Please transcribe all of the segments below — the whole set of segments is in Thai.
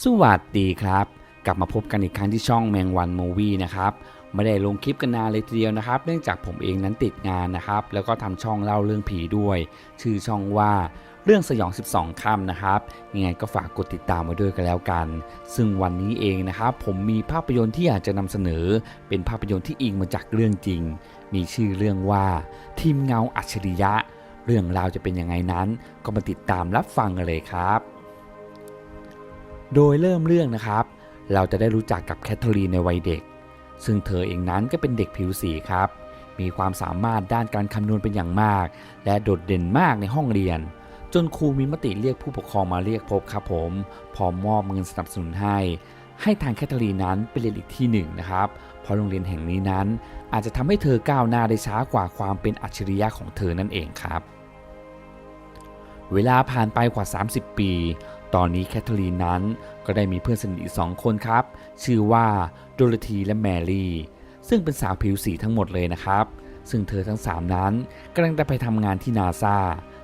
สวัสดีครับ กลับมาพบกันอีกครั้งที่ช่องแมงวันมูวี่นะครับไม่ได้ลงคลิปกันนานเลยทีเดียวนะครับ เนื่องจากผมเองนั้นติดงานนะครับ แล้วก็ทำช่องเล่าเรื่องผีด้วย ชื่อช่องว่าเรื่องสยอง 12 ค่ำนะครับยังไงก็ฝากกดติดตามไว้ด้วยกันแล้วกัน ซึ่งวันนี้เองนะครับผมมีภาพยนตร์ที่อยากจะนำเสนอ เป็นภาพยนตร์ที่อิงมาจากเรื่องจริง มีชื่อเรื่องว่า ทีมเงาอัจฉริยะ เรื่องราวจะเป็นยังไงนั้น ก็มาติดตามรับฟังกันเลยครับ โดยเริ่มเรื่องนะครับ เราจะได้รู้จักกับแคทเธอรีนในวัยเด็ก ซึ่งเธอเองนั้นก็เป็นเด็กผิวสีครับ มีความสามารถด้านการคำนวณเป็นอย่างมาก และโดดเด่นมากในห้องเรียน จนครูมีมติเรียกผู้ปกครองมาเรียกพบครับผมพร้อมมอบเงินสนับสนุนให้ ให้ทางแคทเธอรีนนั้นไปเรียนอีกที่หนึ่งนะครับ เพราะโรงเรียนแห่งนี้นั้น อาจจะทำให้เธอก้าวหน้าได้ช้ากว่าความเป็นอัจฉริยะของเธอนั่นเองครับเวลาผ่านไปกว่า 30 ปี ตอนนี้แคทเธอรีนนั้นก็ได้มีเพื่อนสนิทอีกสองคนครับ ชื่อว่าโดโรธีและแมรี่ ซึ่งเป็นสาวผิวสีทั้งหมดเลยนะครับ ซึ่งเธอทั้ง 3 นั้นกำลังจะไปทำงานที่นาซา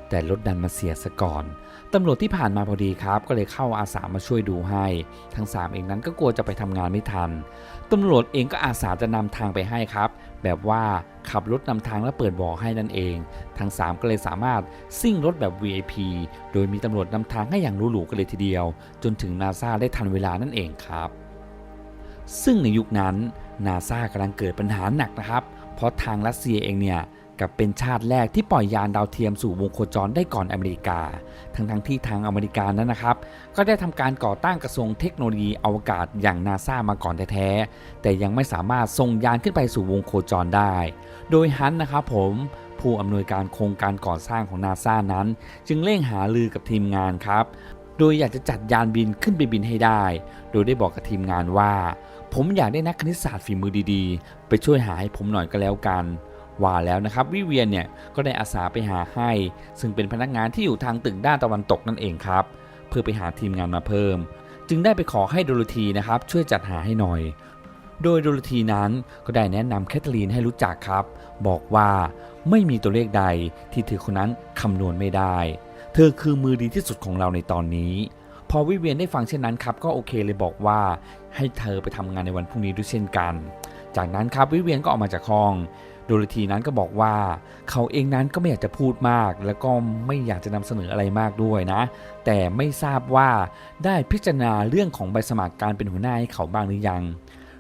แต่รถดันมาเสียซะก่อนตำรวจที่ผ่านมาพอดีครับ ก็เลยเข้าอาสามาช่วยดูให้ ทั้ง 3 เองนั้นก็กลัวจะไปทำงานไม่ทันตำรวจเองก็อาสาจะนำทางไปให้ครับ แบบว่าขับรถนำทางและเปิดบ่อให้นั่นเอง ทั้ง 3 ก็เลยสามารถซิ่งรถแบบ VIP โดยมีตำรวจนำทางให้อย่างหรูๆกันเลยทีเดียว จนถึงนาซาได้ทันเวลานั่นเองครับ ซึ่งในยุคนั้นนาซากำลังเกิดปัญหาหนักนะครับ เพราะทางรัสเซียเองเนี่ย กับเป็นชาติแรกที่ปล่อยยานดาวเทียมสู่วงโคจรได้ก่อนอเมริกา ทั้งทั้งๆที่ทางอเมริกานั้นนะครับ ก็ได้ทำการก่อตั้งกระทรวงเทคโนโลยีอวกาศอย่างนาซามาก่อนแท้ๆแต่ยังไม่สามารถส่งยานขึ้นไปสู่วงโคจรได้ โดยฮันนะครับผมผู้อำนวยการโครงการก่อสร้างของนาซานั้น จึงเร่งหาลือกับทีมงานครับ โดยอยากจะจัดยานบินขึ้นไปบินให้ได้ โดยได้บอกกับทีมงานว่า ผมอยากได้นักคณิตศาสตร์ฝีมือดีๆ ไปช่วยหาให้ผมหน่อยก็แล้วกัน ว่าแล้วนะครับวิเวียนเนี่ยก็ได้อาสาไปหาให้ ซึ่งเป็นพนักงานที่อยู่ทางตึกด้านตะวันตกนั่นเองครับ เพื่อไปหาทีมงานมาเพิ่ม จึงได้ไปขอให้โดโรธีนะครับช่วยจัดหาให้หน่อย โดยโดโรธีนั้นก็ได้แนะนำแคทเธอรีนให้รู้จักครับ บอกว่าไม่มีตัวเลขใดที่เธอคนนั้นคำนวณไม่ได้ เธอคือมือดีที่สุดของเราในตอนนี้ พอวิเวียนได้ฟังเช่นนั้นครับก็โอเคเลยบอกว่าให้เธอไปทำงานในวันพรุ่งนี้ด้วยเช่นกัน จากนั้นครับวิเวียนก็ออกมาจากห้อง โดโรธีนั้นก็บอกว่าเขาเองนั้นก็ไม่อยากจะพูดมาก แล้วก็ไม่อยากจะนำเสนออะไรมากด้วยนะ แต่ไม่ทราบว่าได้พิจารณาเรื่องของใบสมัครการเป็นหัวหน้าให้เขาบ้างหรือยัง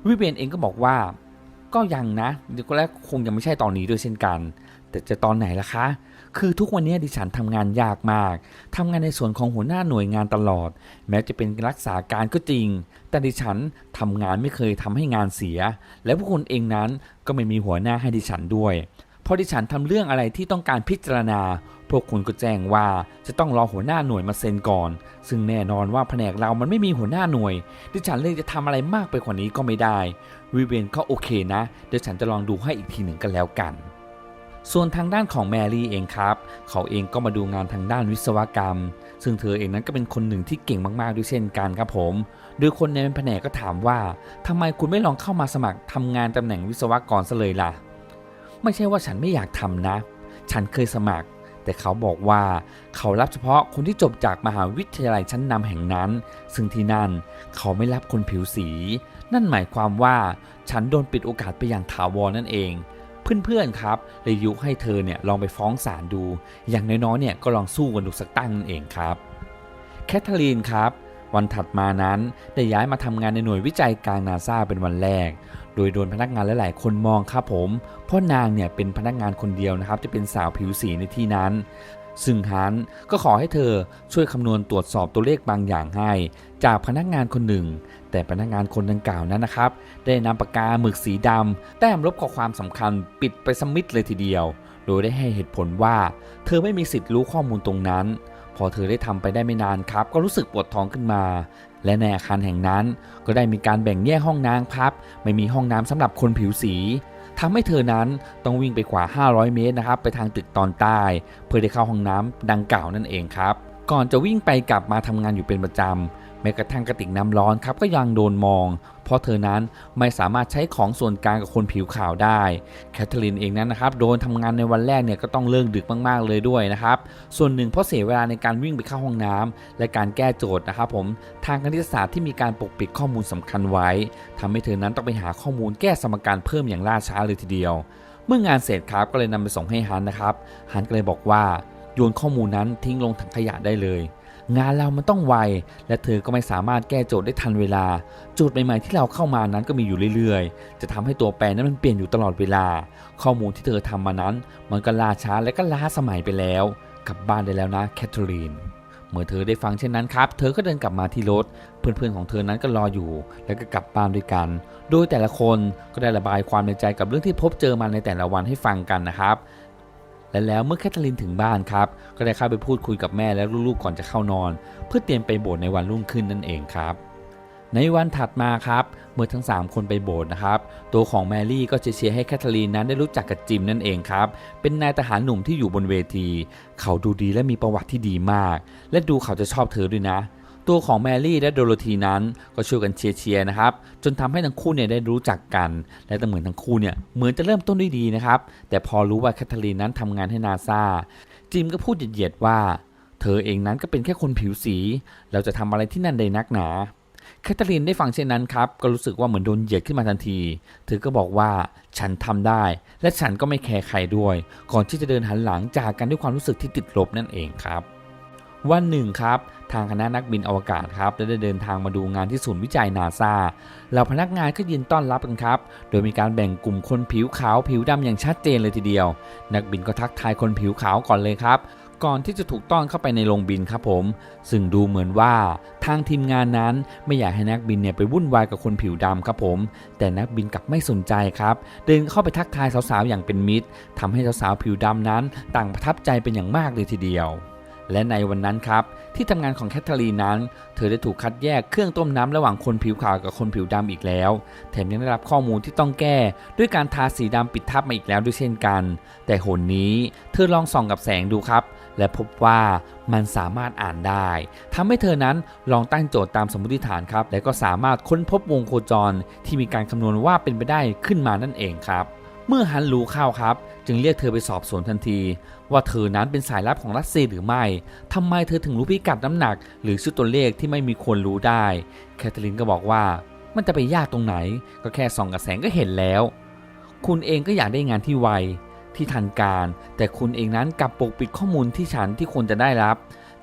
วิเวียนเองก็บอกว่า ก็ยังนะเดี๋ยวก็แล้วคงยังไม่ใช่ตอนนี้ด้วยเช่นกัน แต่จะตอนไหนล่ะคะ คือทุกวันนี้ดิฉันทำงานยากมากทำงานในส่วนของหัวหน้าหน่วยงานตลอด แม้จะเป็นรักษาการก็จริง แต่ดิฉันทำงานไม่เคยทำให้งานเสีย และผู้คนเองนั้นก็ไม่มีหัวหน้าให้ดิฉันด้วยพอดิฉันทำเรื่องอะไรที่ต้องการพิจารณา พวกคุณก็แจ้งว่าจะต้องรอหัวหน้าหน่วยมาเซ็นก่อน ซึ่งแน่นอนว่าแผนกเรามันไม่มีหัวหน้าหน่วย ดิฉันเลยจะทำอะไรมากไปกว่านี้ก็ไม่ได้ วิเวียนก็โอเคนะ เดี๋ยวฉันจะลองดูให้อีกทีหนึ่งกันแล้วกัน ส่วนทางด้านของแมรี่เองครับ เขาเองก็มาดูงานทางด้านวิศวกรรม ซึ่งเธอเองนั้นก็เป็นคนหนึ่งที่เก่งมากๆด้วยเช่นกันครับผม โดยคนในแผนกก็ถามว่าทำไมคุณไม่ลองเข้ามาสมัครทำงานตำแหน่งวิศวกรซะเลยล่ะ ไม่ใช่ว่าฉันไม่อยากทำนะ ฉันเคยสมัคร แต่เขาบอกว่าเขารับเฉพาะคนที่จบจากมหาวิทยาลัยชั้นนำแห่งนั้น ซึ่งที่นั่นเขาไม่รับคนผิวสี นั่นหมายความว่าฉันโดนปิดโอกาสไปอย่างถาวรนั่นเอง เพื่อนๆครับเลยยุให้เธอเนี่ยลองไปฟ้องศาลดู อย่างน้อยๆเนี่ยก็ลองสู้กันดูสักตั้งนั่นเองครับ แคทเธอรีนครับ วันถัดมานั้นได้ย้ายมาทำงานในหน่วยวิจัยกลางนาซาเป็นวันแรก โดยโดนพนักงานหลายๆคนมองครับผม เพราะนางเนี่ยเป็นพนักงานคนเดียวนะครับที่เป็นสาวผิวสีในที่นั้น ซึ่งฮันก็ขอให้เธอช่วยคำนวณตรวจสอบตัวเลขบางอย่างให้ จากพนักงานคนหนึ่ง แต่พนักงานคนดังกล่าวนั้นนะครับ ได้นำปากกาหมึกสีดำแต้มลบข้อความสำคัญปิดไปสมิดเลยทีเดียว โดยได้ให้เหตุผลว่า เธอไม่มีสิทธิ์รู้ข้อมูลตรงนั้น พอเธอได้ทำไปได้ไม่นานครับ ก็รู้สึกปวดท้องขึ้นมา และในอาคารแห่งนั้น ก็ได้มีการแบ่งแยกห้องน้ำครับ ไม่มีห้องน้ำสำหรับคนผิวสี ทำให้เธอนั้นต้องวิ่งไปกว่า 500 เมตรนะครับไปทางตึกตอนใต้ เพื่อได้เข้าห้องน้ำดังกล่าวนั่นเองครับ ก่อนจะวิ่งไปกลับมาทำงานอยู่เป็นประจำ แม้กระทั่งกระติกน้ำร้อนครับก็ยังโดนมอง เพราะเธอนั้นไม่สามารถใช้ของส่วนกลางกับคนผิวขาวได้ แคทเธอรีนเองนั้นนะครับโดนทำงานในวันแรกเนี่ยก็ต้องเลิกดึกมากๆเลยด้วยนะครับส่วนหนึ่งเพราะเสียเวลาในการวิ่งไปเข้าห้องน้ำและการแก้โจทย์นะครับผมทางคณิตศาสตร์ที่มีการปกปิดข้อมูลสำคัญไว้ทำให้เธอนั้นต้องไปหาข้อมูลแก้สมการเพิ่มอย่างล่าช้าเลยทีเดียว เมื่องานเสร็จครับก็เลยนำไปส่งให้ฮันนะครับฮันก็เลยบอกว่าโยนข้อมูลนั้นทิ้งลงถังขยะได้เลย งานเรามันต้องไว และเธอก็ไม่สามารถแก้โจทย์ได้ทันเวลา โจทย์ใหม่ๆที่เราเข้ามานั้นก็มีอยู่เรื่อยๆ จะทำให้ตัวแปรนั้นมันเปลี่ยนอยู่ตลอดเวลา ข้อมูลที่เธอทำมานั้น มันก็ล่าช้าและก็ล้าสมัยไปแล้ว กลับบ้านได้แล้วนะแคทเธอรีนเมื่อเธอได้ฟังเช่นนั้นครับ เธอก็เดินกลับมาที่รถ เพื่อนๆของเธอนั้นก็รออยู่ แล้วก็กลับบ้านด้วยกัน โดยแต่ละคนก็ได้ระบายความในใจกับเรื่องที่พบเจอมาในแต่ละวันให้ฟังกันนะครับ และแล้วเมื่อแคทเธอรีนถึงบ้านครับ ก็ได้เข้าไปพูดคุยกับแม่และลูกๆก่อนจะเข้านอน เพื่อเตรียมไปโบสถ์ในวันรุ่งขึ้นนั่นเองครับ ในวันถัดมาครับ เมื่อทั้ง 3 คนไปโบสถ์นะครับ ตัวของแมรี่ก็เชียร์ให้แคทเธอรีนนั้นได้รู้จักกับจิมนั่นเองครับ เป็นนายทหารหนุ่มที่อยู่บนเวที เขาดูดีและมีประวัติที่ดีมาก และดูเขาจะชอบเธอด้วยนะ ตัวของแมรี่และโดโรธีนั้นก็ช่วยกันเชียร์เชียร์นะครับ จนทำให้ทั้งคู่เนี่ยได้รู้จักกัน และแต่เหมือนทั้งคู่เนี่ยเหมือนจะเริ่มต้นด้วยดีนะครับ แต่พอรู้ว่าแคทเธอรีนนั้นทำงานให้นาซาจิมก็พูดเหยียดๆว่า เธอเองนั้นก็เป็นแค่คนผิวสี เราจะทำอะไรที่นั่นได้นักหนาแคทเธอรีนได้ฟังเช่นนั้นครับก็รู้สึกว่าเหมือนโดนเหยียดขึ้นมาทันที เธอก็บอกว่าฉันทำได้ และฉันก็ไม่แคร์ใครด้วย ก่อนที่จะเดินหันหลังจากกันด้วยความรู้สึกที่ติดลบนั่นเองครับ วันหนึ่งครับ ทางคณะนักบินอวกาศครับได้เดินทางมาดูงานที่ศูนย์วิจัยนาซาเหล่าพนักงานก็ยืนต้อนรับกันครับ โดยมีการแบ่งกลุ่มคนผิวขาวผิวดำอย่างชัดเจนเลยทีเดียว นักบินก็ทักทายคนผิวขาวก่อนเลยครับ ก่อนที่จะถูกต้อนเข้าไปในโรงบินครับผม ซึ่งดูเหมือนว่าทางทีมงานนั้นไม่อยากให้นักบินเนี่ยไปวุ่นวายกับคนผิวดำครับผม แต่นักบินกลับไม่สนใจครับ เดินเข้าไปทักทายสาวๆอย่างเป็นมิตรทำให้สาวๆผิวดำนั้น ต่างประทับใจเป็นอย่างมากเลยทีเดียว และในวันนั้นครับ ที่ทำงานของแคทเธอรีนนั้น เธอได้ถูกคัดแยกเครื่องต้มน้ำระหว่างคนผิวขาวกับคนผิวดำอีกแล้ว แถมยังได้รับข้อมูลที่ต้องแก้ ด้วยการทาสีดำปิดทับมาอีกแล้วด้วยเช่นกัน แต่หนนี้เธอลองส่องกับแสงดูครับ และพบว่ามันสามารถอ่านได้ทำให้เธอนั้นลองตั้งโจทย์ตามสมมติฐานครับ และก็สามารถค้นพบวงโคจรที่มีการคำนวณว่าเป็นไปได้ขึ้นมานั่นเองครับ เมื่อฮันรู้ข้าวครับ จึงเรียกเธอไปสอบสวนทันที ว่าเธอนั้นเป็นสายลับของรัสเซียหรือไม่ทำไมเธอถึงรู้พิกัดน้ำหนัก หรือชื่อตัวเลขที่ไม่มีคนรู้ได้ แคทเธอรีนก็บอกว่ามันจะไปยากตรงไหน ก็แค่ส่องกระแสงก็เห็นแล้ว คุณเองก็อยากได้งานที่ไวที่ทันการ แต่คุณเองนั้นกลับปกปิดข้อมูลที่ฉันที่ควรจะได้รับ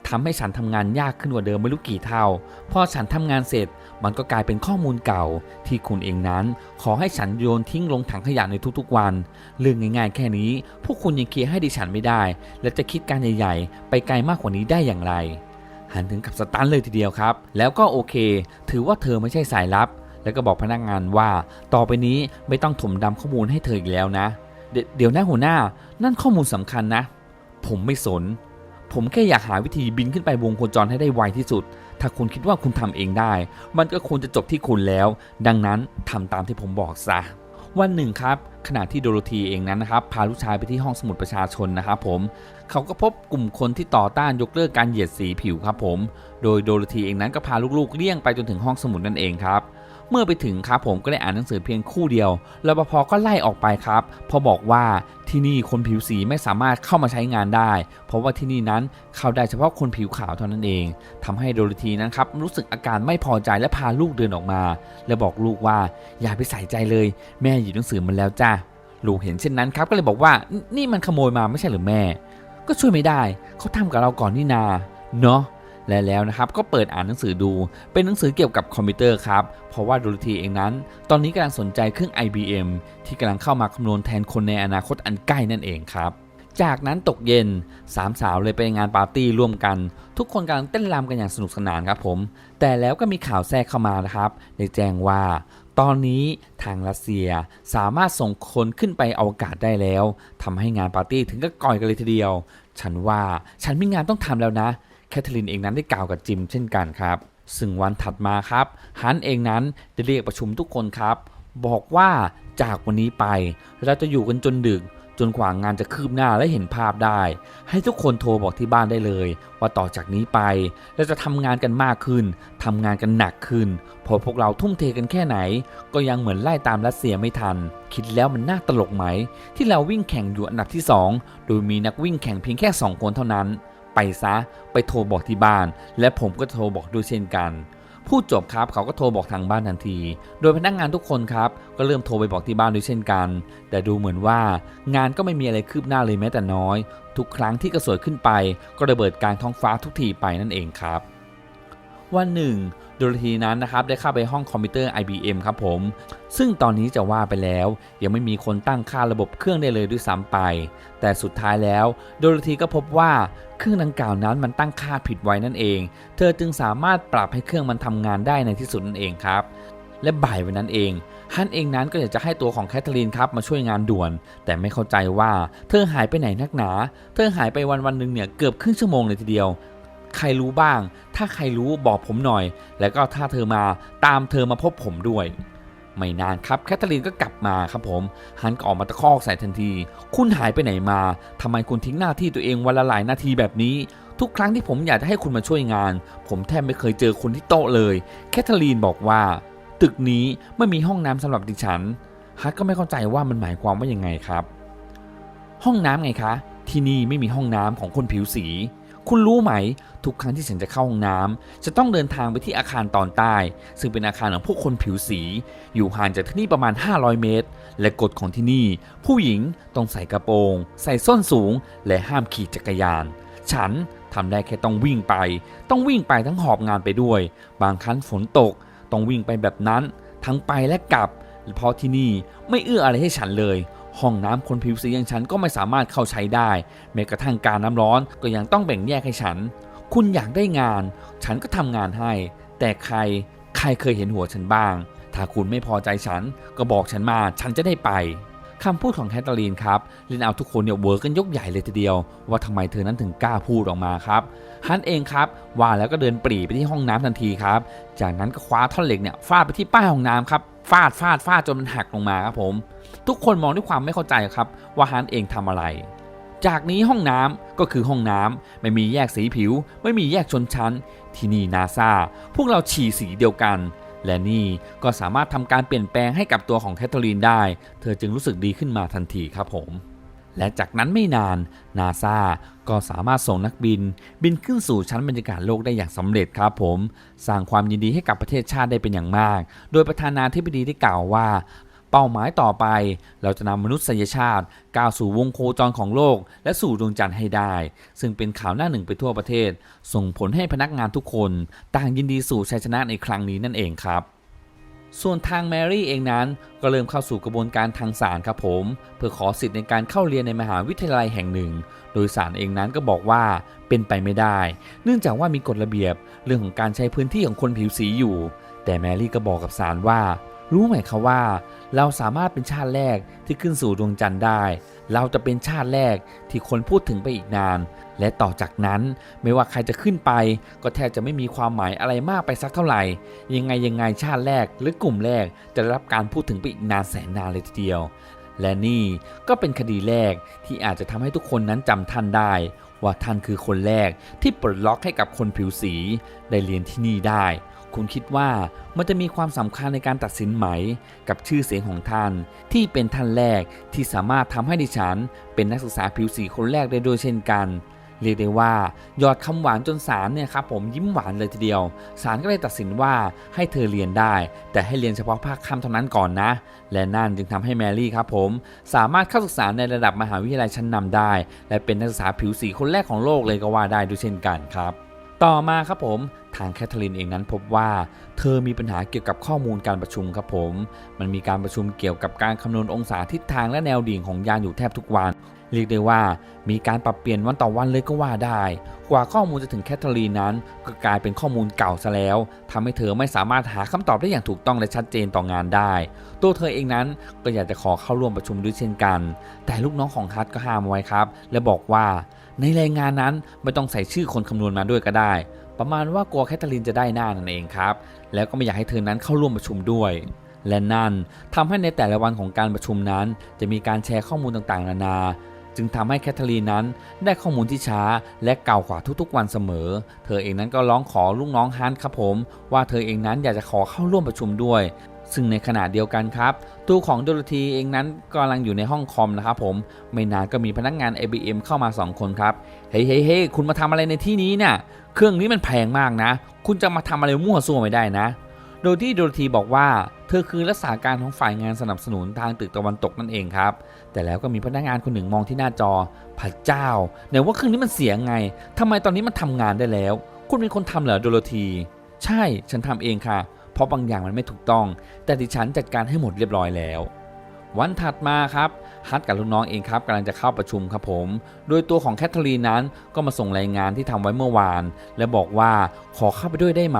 ทำให้ฉันทำงานยากขึ้นกว่าเดิมไม่รู้กี่เท่า พอฉันทำงานเสร็จ มันก็กลายเป็นข้อมูลเก่าที่คุณเองนั้น ขอให้ฉันโยนทิ้งลงถังขยะในทุกๆวัน เรื่องง่ายๆแค่นี้ พวกคุณยังเคลียร์ให้ดิฉันไม่ได้ และจะคิดการใหญ่ๆ ไปไกลมากกว่านี้ได้อย่างไร หันถึงกับสตันเลยทีเดียวครับ แล้วก็โอเค ถือว่าเธอไม่ใช่สายลับ แล้วก็บอกพนักงานว่า ต่อไปนี้ไม่ต้องถมดำข้อมูลให้เธออีกแล้วนะเดเดี๋ยวนะหัวหน้า นั่นข้อมูลสำคัญนะ ผมไม่สน ผมแค่อยากหาวิธีบินขึ้นไปวงโคจรให้ได้ไวที่สุด ถ้าคุณคิดว่าคุณทำเองได้ มันก็ควรจะจบที่คุณแล้ว ดังนั้นทำตามที่ผมบอกซะ วันหนึ่งครับขณะที่โดโรธีเองนั้นนะครับพาลูกชายไปที่ห้องสมุดประชาชนนะครับผมเขาก็พบกลุ่มคนที่ต่อต้านยกเลิกการเหยียดสีผิวครับผม โดยโดโรธีเองนั้นก็พาลูกๆเลี่ยงไปจนถึงห้องสมุดนั่นเองครับ เมื่อไปถึงครับผมก็ได้อ่านหนังสือเพียงคู่เดียวรปภก็ไล่ออกไปครับพราะบอกว่าที่นี่คนผิวสีไม่สามารถเข้ามาใช้งานได้ เพราะว่าที่นี่นั้นเข้าได้เฉพาะคนผิวขาวเท่านั้นเองทำให้โดโรธีนั้นครับรู้สึกอาการไม่พอใจและพาลูกเดินออกมา และบอกลูกว่าอย่าไปใส่ใจเลย แม่หยิบหนังสือมันแล้วจ้าลูกเห็นเช่นนั้นครับก็เลยบอกว่านี่นี่มันขโมยมาไม่ใช่หรือแม่ ก็ช่วยไม่ได้เขาทำกับเราก่อนนี่นาเนาะ และแล้วนะครับก็เปิดอ่านหนังสือดู เป็นหนังสือเกี่ยวกับคอมพิวเตอร์ครับ เพราะว่าโดโรธีเองนั้น ตอนนี้กำลังสนใจเครื่อง IBM ที่กำลังเข้ามาคำนวณแทนคนในอนาคตอันใกล้นั่นเองครับจากนั้นตกเย็นสามสาวเลยไปงานปาร์ตี้ร่วมกัน ทุกคนกำลังเต้นรำกันอย่างสนุกสนานครับผม แต่แล้วก็มีข่าวแทรกเข้ามานะครับได้แจ้งว่า ตอนนี้ทางรัสเซียสามารถส่งคนขึ้นไปอวกาศได้แล้วทำให้งานปาร์ตี้ถึงก็ก่อยกันเลยทีเดียว ฉันว่าฉันมีงานต้องทำแล้วนะ ทเธอรีนเองนั้นได้กล่าวกับจิมเช่นกันครับ ซึ่งวันถัดมาครับฮันเองนั้นได้เรียกประชุมทุกคนครับ บอกว่าจากวันนี้ไปเราจะอยู่กันจนดึกจนกว่างานจะคืบหน้าและเห็นภาพได้ ให้ทุกคนโทรบอกที่บ้านได้เลย ว่าต่อจากนี้ไปเราจะทำงานกันมากขึ้นทำงานกันหนักขึ้น พอพวกเราทุ่มเทกันแค่ไหน ก็ยังเหมือนไล่ตามรัสเซียไม่ทัน คิดแล้วมันน่าตลกไหม ที่เราวิ่งแข่งอยู่อันดับที่ 2 โดยมีนักวิ่งแข่งเพียงแค่ 2 คนเท่านั้น ไปซะไปโทรบอกที่บ้าน และผมก็โทรบอกด้วยเช่นกันพูดจบครับเขาก็โทรบอกทางบ้านทันที โดยพนักงานทุกคนครับ ก็เริ่มโทรไปบอกที่บ้านด้วยเช่นกัน แต่ดูเหมือนว่างานก็ไม่มีอะไรคืบหน้าเลยแม้แต่น้อย ทุกครั้งที่กระสวยขึ้นไป ก็ระเบิดกลางท้องฟ้าทุกทีไปนั่นเองครับ วันหนึ่ง โดโรธีนั้นนะครับได้เข้าไปห้องคอมพิวเตอร์ IBM ครับผม ซึ่งตอนนี้จะว่าไปแล้ว ยังไม่มีคนตั้งค่าระบบเครื่องได้เลยด้วยซ้ำไป แต่สุดท้ายแล้ว โดโรธีก็พบว่าเครื่องดังกล่าวนั้นมันตั้งค่าผิดไว้นั่นเอง เธอจึงสามารถปรับให้เครื่องมันทำงานได้ในที่สุดนั่นเองครับ และบ่ายวันนั้นเองฮันเองนั้นก็อยากจะให้ตัวของแคทเธอรีนครับมาช่วยงานด่วน แต่ไม่เข้าใจว่าเธอหายไปไหนนักหนา เธอหายไปวันวันหนึ่งเนี่ยเกือบครึ่งชั่วโมงเลยทีเดียว ใครรู้บ้าง ถ้าใครรู้บอกผมหน่อย แล้วก็ถ้าเธอมาตามเธอมาพบผมด้วย ไม่นานครับแคทเธอรีนก็กลับมาครับผม ฮันก็ออกมาตะคอกใส่ทันที คุณหายไปไหนมาทำไมคุณทิ้งหน้าที่ตัวเองวันละหลายนาทีแบบนี้ ทุกครั้งที่ผมอยากจะให้คุณมาช่วยงาน ผมแทบไม่เคยเจอคุณที่โต๊ะเลย แคทเธอรีนบอกว่า ตึกนี้ไม่มีห้องน้ำสำหรับดิฉันฮัทก็ไม่เข้าใจว่ามันหมายความว่ายังไงครับ ห้องน้ำไงคะ ที่นี่ไม่มีห้องน้ำของคนผิวสี คุณรู้ไหม ทุกครั้งที่ฉันจะเข้าห้องน้ำจะต้องเดินทางไปที่อาคารตอนใต้ ซึ่งเป็นอาคารของพวกคนผิวสี อยู่ห่างจากที่นี่ประมาณ 500 เมตร และกฎของที่นี่ ผู้หญิงต้องใส่กระโปรง ใส่ส้นสูง และห้ามขี่จักรยาน ฉันทำได้แค่ต้องวิ่งไป ต้องวิ่งไปทั้งหอบงานไปด้วย บางครั้งฝนตก ต้องวิ่งไปแบบนั้น ทั้งไปและกลับเพราะที่นี่ไม่เอื้ออะไรให้ฉันเลย ห้องน้ำคนผิวสีอย่างฉันก็ไม่สามารถเข้าใช้ได้ แม้กระทั่งการน้ำร้อนก็ยังต้องแบ่งแยกให้ฉัน คุณอยากได้งาน ฉันก็ทำงานให้ แต่ใคร ใครเคยเห็นหัวฉันบ้าง ถ้าคุณไม่พอใจฉันก็บอกฉันมา ฉันจะได้ไปคำพูดของแคทเธอรีนครับเล่นเอาทุกคนเนี่ยเวิร์กกันยกใหญ่เลยทีเดียว ว่าทำไมเธอนั้นถึงกล้าพูดออกมาครับฮันเองครับว่าแล้วก็เดินปรีไปที่ห้องน้ำทันทีครับ จากนั้นก็คว้าท่อนเหล็กเนี่ยฟาดไปที่ป้ายห้องน้ำครับฟาดฟาดฟาดจนมันหักลงมาครับผม ทุกคนมองด้วยความไม่เข้าใจครับ ว่าฮันเองทำอะไร จากนี้ห้องน้ำก็คือห้องน้ำไม่มีแยกสีผิว ไม่มีแยกชนชั้น ที่นี่นาซาพวกเราฉี่สีเดียวกัน และนี่ก็สามารถทำการเปลี่ยนแปลงให้กับตัวของแคทเธอรีนได้ เธอจึงรู้สึกดีขึ้นมาทันทีครับผมและจากนั้นไม่นานนาซาก็สามารถส่งนักบิน บินขึ้นสู่ชั้นบรรยากาศโลกได้อย่างสำเร็จครับผม สร้างความยินดีให้กับประเทศชาติได้เป็นอย่างมาก โดยประธานาธิบดีได้กล่าวว่า เป้าหมายต่อไป เราจะนำมนุษยชาติก้าวสู่วงโคจรของโลก และสู่ดวงจันทร์ให้ได้ ซึ่งเป็นข่าวหน้าหนึ่งไปทั่วประเทศ ส่งผลให้พนักงานทุกคน ต่างยินดีสู่ชัยชนะในครั้งนี้นั่นเองครับส่วนทางแมรี่เองนั้นก็เริ่มเข้าสู่กระบวนการทางศาลครับผม เพื่อขอสิทธิ์ในการเข้าเรียนในมหาวิทยาลัยแห่งหนึ่ง โดยศาลเองนั้นก็บอกว่าเป็นไปไม่ได้ เนื่องจากว่ามีกฎระเบียบเรื่องของการใช้พื้นที่ของคนผิวสีอยู่ แต่แมรี่ก็บอกกับศาลว่า รู้ไหมคะว่า เราสามารถเป็นชาติแรกที่ขึ้นสู่ดวงจันทร์ได้ เราจะเป็นชาติแรกที่คนพูดถึงไปอีกนาน และต่อจากนั้นไม่ว่าใครจะขึ้นไป ก็แทบจะไม่มีความหมายอะไรมากไปสักเท่าไหร่ ยังไงยังไงชาติแรกหรือกลุ่มแรกจะได้รับการพูดถึงไปอีกนานแสนนานเลยทีเดียว และนี่ก็เป็นคดีแรกที่อาจจะทำให้ทุกคนนั้นจำท่านได้ว่าท่านคือคนแรกที่ปลดล็อกให้กับคนผิวสีได้เรียนที่นี่ได้ คุณคิดว่ามันจะมีความสำคัญในการตัดสินไหม กับชื่อเสียงของท่าน ที่เป็นท่านแรกที่สามารถทำให้ดิฉัน เป็นนักศึกษาผิวสีคนแรกได้ด้วยเช่นกันเรียกได้ว่ายอดคำหวานจนศาลเนี่ยครับผมยิ้มหวานเลยทีเดียวศาลก็เลยตัดสินว่าให้เธอเรียนได้ แต่ให้เรียนเฉพาะภาคค่ำเท่านั้นก่อนนะ และนั่นจึงทำให้แมรี่ครับผม สามารถเข้าศึกษาในระดับมหาวิทยาลัยชั้นนำได้ และเป็นนักศึกษาผิวสีคนแรกของโลกเลยก็ว่าได้ด้วยเช่นกันครับ ต่อมาครับผม ทางแคทเธอรีนเองนั้นพบว่าเธอมีปัญหาเกี่ยวกับข้อมูลการประชุมครับผม มันมีการประชุมเกี่ยวกับการคำนวณองศาทิศทางและแนวดิ่งของยานอยู่แทบทุกวัน เรียกได้ว่ามีการปรับเปลี่ยนวันต่อวันเลยก็ว่าได้ กว่าข้อมูลจะถึงแคทเธอรีนนั้น ก็กลายเป็นข้อมูลเก่าซะแล้วทำให้เธอไม่สามารถหาคำตอบได้อย่างถูกต้องและชัดเจนต่องานได้ ตัวเธอเองนั้นก็อยากจะขอเข้าร่วมประชุมด้วยเช่นกัน แต่ลูกน้องของฮัทก็ห้ามไว้ครับ และบอกว่าในรายงานนั้นไม่ต้องใส่ชื่อคนคำนวณมาด้วยก็ได้ ประมาณว่ากลัวแคทเธอรีนจะได้หน้านั่นเองครับ แล้วก็ไม่อยากให้เธอนั้นเข้าร่วมประชุมด้วย และนั่นทำให้ในแต่ละวันของการประชุมนั้น จะมีการแชร์ข้อมูลต่างๆ นานา จึงทำให้แคทเธอรีนนั้นได้ข้อมูลที่ช้าและเก่ากว่าทุกๆวันเสมอ เธอเองนั้นก็ร้องขอลูกน้องฮันครับผม ว่าเธอเองนั้นอยากจะขอเข้าร่วมประชุมด้วย ซึ่งในขณะเดียวกันครับ ตัวของโดโรธีเองนั้นกำลังอยู่ในห้องคอมนะครับผม ไม่นานก็มีพนักงาน IBM เข้ามา 2 คนครับ เฮ้ยเฮ้ยเฮ้ยคุณมาทำอะไรในที่นี้เนี่ยเครื่องนี้มันแพงมากนะ คุณจะมาทำอะไรมั่วซั่วไม่ได้นะ โดยที่โดโรธีบอกว่า เธอคือรักษาการของฝ่ายงานสนับสนุนทางตึกตะวันตกนั่นเองครับ แต่แล้วก็มีพนักงานคนหนึ่งมองที่หน้าจอ พระเจ้าไหนว่าเครื่องนี้มันเสียไงทำไมตอนนี้มันทำงานได้แล้ว คุณเป็นคนทำเหรอโดโรธี ใช่ ฉันทำเองค่ะ เพราะบางอย่างมันไม่ถูกต้อง แต่ดิฉันจัดการให้หมดเรียบร้อยแล้ว วันถัดมาครับฮัทกับลูกน้องเองครับกำลังจะเข้าประชุมครับผม โดยตัวของแคทเธอรีนนั้นก็มาส่งรายงานที่ทำไว้เมื่อวาน และบอกว่าขอเข้าไปด้วยได้ไหม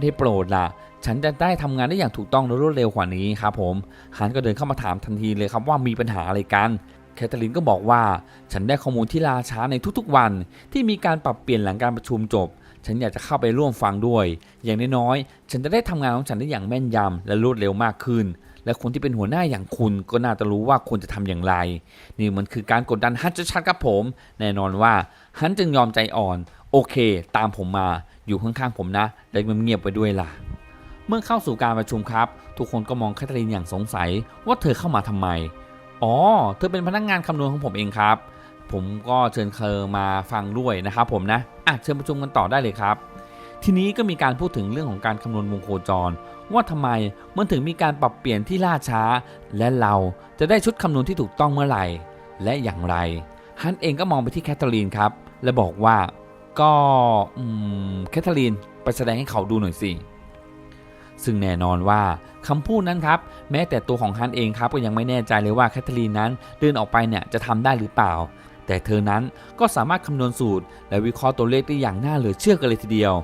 ได้โปรดล่ะ ฉันจะได้ทำงานได้อย่างถูกต้องและรวดเร็วกว่านี้ครับผมฮันก็เดินเข้ามาถามทันทีเลยครับว่ามีปัญหาอะไรกันแคทเธอรีนก็บอกว่า ฉันได้ข้อมูลที่ล่าช้าในทุกๆวัน ที่มีการปรับเปลี่ยนหลังการประชุมจบ ฉันอยากจะเข้าไปร่วมฟังด้วย อย่างน้อยๆ ฉันจะได้ทำงานของฉันได้อย่างแม่นยำและรวดเร็วมากขึ้น และคนที่เป็นหัวหน้าอย่างคุณก็น่าจะรู้ว่าควรจะทำอย่างไร นี่มันคือการกดดันฮันชัดๆครับผม แน่นอนว่าฮันจึงยอมใจอ่อน โอเค ตามผมมาอยู่ข้างๆผมนะและเงียบๆไปด้วยล่ะ เมื่อเข้าสู่การประชุมครับ ทุกคนก็มองแคทเธอรีนอย่างสงสัยว่าเธอเข้ามาทำไมอ๋อ เธอเป็นพนักงานคำนวณของผมเองครับ ผมก็เชิญเธอมาฟังด้วยนะครับผมนะอะเชิญประชุมกันต่อได้เลยครับ ทีนี้ก็มีการพูดถึงเรื่องของการคำนวณวงโคจร ว่าทำไมมันถึงมีการปรับเปลี่ยนที่ล่าช้า และเราจะได้ชุดคำนวณที่ถูกต้องเมื่อไหร่ และอย่างไรฮันเองก็มองไปที่แคทเธอรีนครับ และบอกว่าก็แคทเธอรีนไปแสดงให้เขาดูหน่อยสิซึ่งแน่นอนว่าคำพูดนั้นครับ แม้แต่ตัวของฮันเองครับก็ยังไม่แน่ใจเลยว่าแคทเธอรีนนั้นเดินออกไปเนี่ยจะทำได้หรือเปล่า แต่เธอนั้นก็สามารถคำนวณสูตร และวิเคราะห์ตัวเลขได้อย่างน่าเหลือเชื่อกันเลยทีเดียว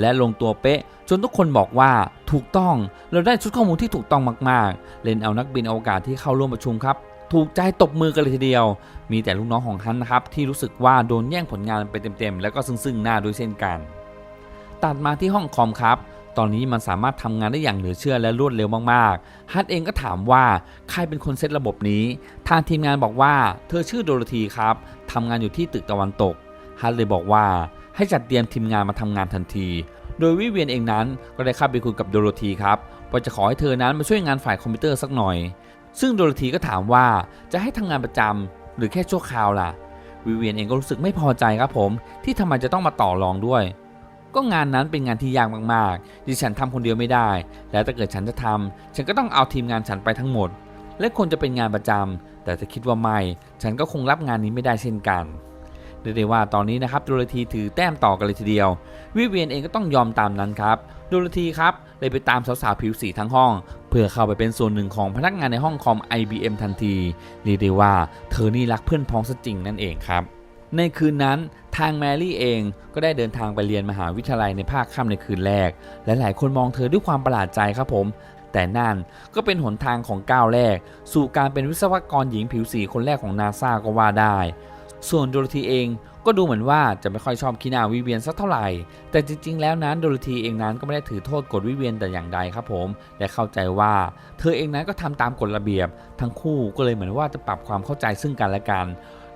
และลงตัวเป๊ะ จนทุกคนบอกว่าถูกต้องเราได้ชุดข้อมูลที่ถูกต้องมากๆ เลนเอานักบินอวกาศที่เข้าร่วมประชุมครับ ถูกใจตบมือกันเลยทีเดียว มีแต่ลูกน้องของฮันนะครับที่รู้สึกว่าโดนแย่งผลงานไปเต็มๆ แล้วก็ซึ้งๆหน้าด้วยเช่นกัน ตัดมาที่ห้องคอมครับ ตอนนี้มันสามารถทำงานได้อย่างเหลือเชื่อและรวดเร็วมากๆ ฮัทเองก็ถามว่าใครเป็นคนเซตระบบนี้ ทางทีมงานบอกว่าเธอชื่อโดโรธีครับทำงานอยู่ที่ตึกตะวันตก ฮัทเลยบอกว่าให้จัดเตรียมทีมงานมาทำงานทันที โดยวิเวียนเองนั้นก็ได้เข้าไปคุยกับโดโรธีครับว่าจะขอให้เธอนั้นมาช่วยงานฝ่ายคอมพิวเตอร์สักหน่อย ซึ่งโดโรธีก็ถามว่าจะให้ทำงานประจำหรือแค่ชั่วคราวล่ะ วิเวียนเองก็รู้สึกไม่พอใจครับผมที่ทำไมจะต้องมาต่อรองด้วย ก็งานนั้นเป็นงานที่ยากมากๆ ดิฉันทำคนเดียวไม่ได้ แล้วถ้าเกิดฉันจะทำฉันก็ต้องเอาทีมงานฉันไปทั้งหมด และควรจะเป็นงานประจำแต่ถ้าคิดว่าไม่ ฉันก็คงรับงานนี้ไม่ได้เช่นกันเรียกได้ว่าตอนนี้นะครับดโรธีถือแต้มต่อกันเลยทีเดียว วิเวียนเองก็ต้องยอมตามนั้นครับดโรธีครับเลยไปตามสาวๆผิวสีทั้งห้อง เพื่อเข้าไปเป็นส่วนหนึ่งของพนักงานในห้องคอม IBM ทันทีเรียกได้ว่าเธอนี่รักเพื่อนพ้องซะจริงนั่นเองครับ ในคืนนั้นทางแมรี่เองก็ได้เดินทางไปเรียนมหาวิทยาลัยในภาคค่ำในคืนแรก และหลายคนมองเธอด้วยความประหลาดใจครับผม แต่นั่นก็เป็นหนทางของก้าวแรก สู่การเป็นวิศวกรหญิงผิวสีคนแรกของนาซาก็ว่าได้ ส่วนโดโรธีเองก็ดูเหมือนว่าจะไม่ค่อยชอบคีนาวิเวียนสักเท่าไหร่ แต่จริงๆ แล้วนั้นโดโรธีเองนั้นก็ไม่ได้ถือโทษกฎวิเวียนแต่อย่างใดครับผม และเข้าใจว่าเธอเองนั้นก็ทำตามกฎระเบียบ ทั้งคู่ก็เลยเหมือนว่าจะปรับความเข้าใจซึ่งกันและกัน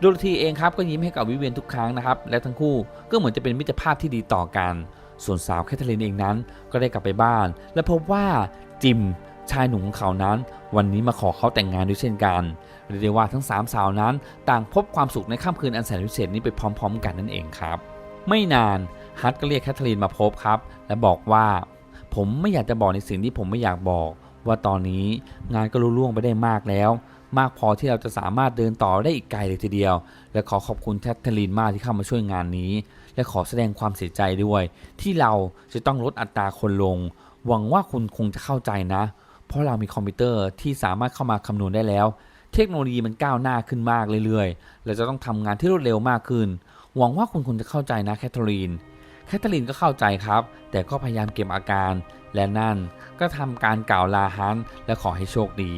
ดโรธีเองครับก็ยิ้มให้กับวิเวียนทุกครั้งนะครับ และทั้งคู่ก็เหมือนจะเป็นมิตรภาพที่ดีต่อกัน ส่วนสาวแคทเธอรีนเองนั้นก็ได้กลับไปบ้าน และพบว่าจิมชายหนุ่มของเขานั้น วันนี้มาขอเขาแต่งงานด้วยเช่นกันเรียกได้ว่าทั้งสามสาวนั้น ต่างพบความสุขในค่ำคืนอันแสนพิเศษนี้ไปพร้อม ๆ กันนั่นเองครับ ไม่นานฮัทก็เรียกแคทเธอรีนมาพบครับ และบอกว่า ผมไม่อยากจะบอกในสิ่งที่ผมไม่อยากบอก ว่าตอนนี้งานก็ลุล่วงไปได้มากแล้ว มากพอที่เราจะสามารถเดินต่อได้อีกไกลเลยทีเดียว และขอขอบคุณแคทเธอรีนมากที่เข้ามาช่วยงานนี้ และขอแสดงความเสียใจด้วย ที่เราจะต้องลดอัตราคนลง หวังว่าคุณคงจะเข้าใจนะ เพราะเรามีคอมพิวเตอร์ที่สามารถเข้ามาคำนวณได้แล้ว เทคโนโลยีมันก้าวหน้าขึ้นมากเรื่อยๆและจะต้องทำงานที่รวดเร็วมากขึ้น หวังว่าคุณคงจะเข้าใจนะแคทเธอรีนแคทเธอรีนก็เข้าใจครับ แต่ก็พยายามเก็บอาการ และนั่นก็ทำการกล่าวลาฮันและขอให้โชคดี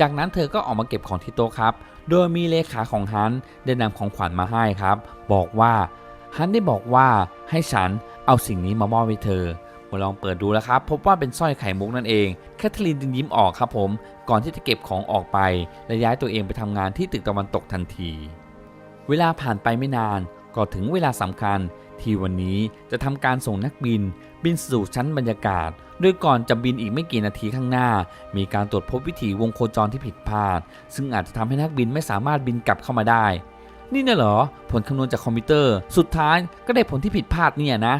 จากนั้นเธอก็ออกมาเก็บของที่โต๊ะครับ โดยมีเลขาของฮันได้นำของขวัญมาให้ครับ บอกว่าฮันได้บอกว่าให้ฉันเอาสิ่งนี้มามอบให้เธอมาลองเปิดดูแล้วครับ พบว่าเป็นสร้อยไข่มุกนั่นเอง แคทเธอรีนจึงยิ้มออกครับผม ก่อนที่จะเก็บของออกไป และย้ายตัวเองไปทำงานที่ตึกตะวันตกทันที เวลาผ่านไปไม่นาน ก็ถึงเวลาสำคัญ ที่วันนี้จะทำการส่งนักบิน บินสู่ชั้นบรรยากาศโดยก่อนจะบินอีกไม่กี่นาทีข้างหน้า มีการตรวจพบวิถีวงโคจรที่ผิดพลาด ซึ่งอาจจะทำให้นักบินไม่สามารถบินกลับเข้ามาได้ นี่น่ะเหรอ ผลคำนวณจากคอมพิวเตอร์ สุดท้ายก็ได้ผลที่ผิดพลาดเนี่ยนะ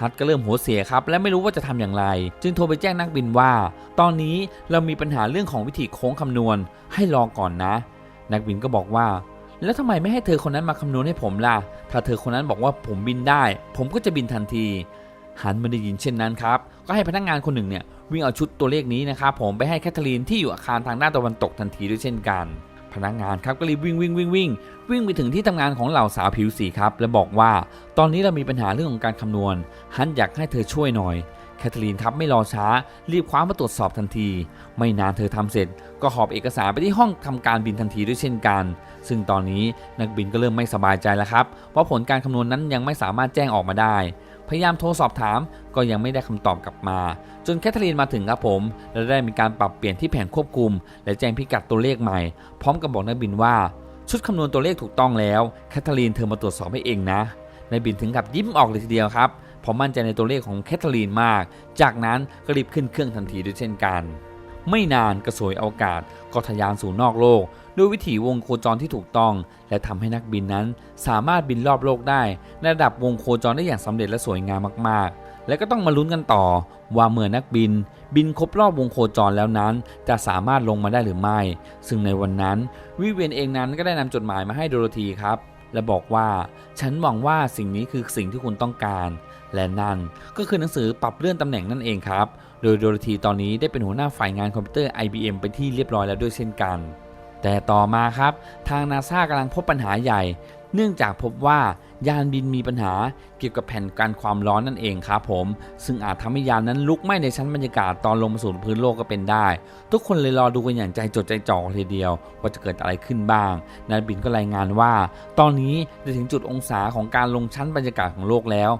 ฮัทก็เริ่มหัวเสียครับ และไม่รู้ว่าจะทำอย่างไร จึงโทรไปแจ้งนักบินว่า ตอนนี้เรามีปัญหาเรื่องของวิธีโค้งคำนวณให้รอก่อนนะ นักบินก็บอกว่า แล้วทำไมไม่ให้เธอคนนั้นมาคำนวณให้ผมล่ะ ถ้าเธอคนนั้นบอกว่าผมบินได้ ผมก็จะบินทันที หันมาได้ยินเช่นนั้นครับ ก็ให้พนักงานคนหนึ่งเนี่ยวิ่งเอาชุดตัวเลขนี้นะครับผมไปให้แคทเธอรีนที่อยู่อาคารทางด้านตะวันตกทันทีด้วยเช่นกัน พนักงานครับก็รีบวิ่งวิ่งวิ่งวิ่งวิ่งไปถึงที่ทำงานของเหล่าสาวผิวสีครับ และบอกว่า ตอนนี้เรามีปัญหาเรื่องของการคำนวณ ฮันอยากให้เธอช่วยหน่อย ทเธอรีนครับไม่รอช้า รีบคว้ามาตรวจสอบทันที ไม่นานเธอทำเสร็จ ก็หอบเอกสารไปที่ห้องทำการบินทันทีด้วยเช่นกัน ซึ่งตอนนี้นักบินก็เริ่มไม่สบายใจแล้วครับ เพราะผลการคำนวณนั้นยังไม่สามารถแจ้งออกมาได้ พยายามโทรสอบถามก็ยังไม่ได้คำตอบกลับมา จนแคทเธอรีนมาถึงครับผม และได้มีการปรับเปลี่ยนที่แผนควบคุม และแจ้งพิกัดตัวเลขใหม่ พร้อมกับบอกนักบินว่า ชุดคำนวณตัวเลขถูกต้องแล้วแคทเธอรีนเธอมาตรวจสอบให้เองนะนายบินถึงกับยิ้มออกเลยทีเดียวครับ เพราะมั่นใจในตัวเลขของแคทเธอรีนมาก จากนั้นก็รีบขึ้นเครื่องทันทีด้วยเช่นกัน ไม่นานกระสวยอวกาศก็ทะยานสู่นอกโลก ด้วยวิถีวงโคจรที่ถูกต้อง และทำให้นักบินนั้นสามารถบินรอบโลกได้ในระดับวงโคจรได้อย่างสำเร็จและสวยงามมากๆ และก็ต้องมาลุ้นกันต่อ ว่าเมื่อนักบิน บินครบรอบวงโคจรแล้วนั้น จะสามารถลงมาได้หรือไม่ ซึ่งในวันนั้นวิเวียนเองนั้นก็ได้นำจดหมายมาให้โดโรธีครับและบอกว่า ฉันหวังว่าสิ่งนี้คือสิ่งที่คุณต้องการ และนั่นก็คือหนังสือปรับเลื่อนตำแหน่งนั่นเองครับ โดยโดโรธีตอนนี้ได้เป็นหัวหน้าฝ่ายงานคอมพิวเตอร์ IBM เป็นที่เรียบร้อยแล้วด้วยเช่นกัน แต่ต่อมาครับ ทางนาซากำลังพบปัญหาใหญ่ เนื่องจากพบว่ายานบินมีปัญหาเกี่ยวกับแผ่นกันความร้อนนั่นเองครับผม ซึ่งอาจทำให้ยานนั้นลุกไหม้ในชั้นบรรยากาศตอนลงมาสู่พื้นโลกก็เป็นได้ ทุกคนเลยรอดูกันอย่างใจจดใจจ่อเลยทีเดียว ว่าจะเกิดอะไรขึ้นบ้างนักบินก็รายงานว่า ตอนนี้ได้ถึงจุดองศาของการลงชั้นบรรยากาศของโลกแล้ว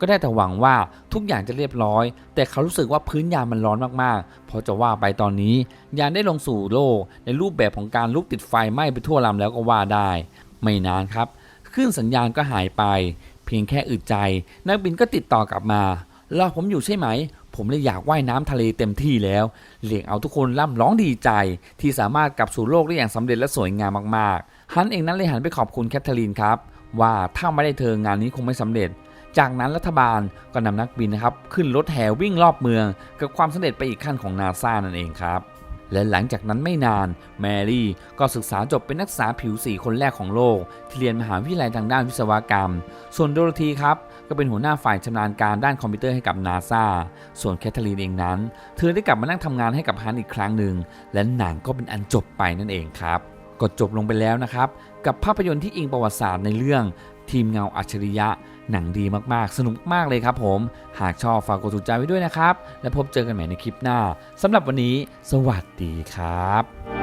ก็ได้แต่หวังว่าทุกอย่างจะเรียบร้อย แต่เขารู้สึกว่าพื้นยานมันร้อนมากๆ เพราะจะว่าไปตอนนี้ยานได้ลงสู่โลกในรูปแบบของการลุกติดไฟไหม้ไปทั่วลำแล้วก็ว่าได้ ไม่นานครับคลื่นสัญญาณก็หายไป เพียงแค่อึดใจ นักบินก็ติดต่อกลับมารอผมอยู่ใช่ไหม ผมเลยอยากว่ายน้ำทะเลเต็มที่แล้วเรียกเอาทุกคนร่ำร้องดีใจ ที่สามารถกลับสู่โลกได้อย่างสำเร็จและสวยงามมากๆฮันเองนั้นเลยหันไปขอบคุณแคทเธอรีนครับ ว่าถ้าไม่ได้เธองานนี้คงไม่สำเร็จ จากนั้นรัฐบาลก็นำนักบินนะครับขึ้นรถแห่วิ่งรอบเมืองกับความสำเร็จไปอีกขั้นของนาซานั่นเองครับและหลังจากนั้นไม่นานแมรี่ก็ศึกษาจบเป็นนักศึกษาผิวสีคนแรกของโลก ที่เรียนมหาวิทยาลัยทางด้านวิศวกรรม ส่วนโดโรธีครับ ก็เป็นหัวหน้าฝ่ายชำนาญการด้านคอมพิวเตอร์ให้กับนาซาส่วนแคทเธอรีนเองนั้น เธอได้กลับมานั่งทำงานให้กับฮันอีกครั้งหนึ่ง และหนังก็เป็นอันจบไปนั่นเองครับก็จบลงไปแล้วนะครับ กับภาพยนตร์ที่อิงประวัติศาสตร์ในเรื่องทีมเงาอัจฉริยะ หนังดีมากๆ สนุกมากเลยครับผม หากชอบฝากกดถูกใจไว้ด้วยนะครับ และพบเจอกันใหม่ในคลิปหน้าสำหรับวันนี้ สวัสดีครับ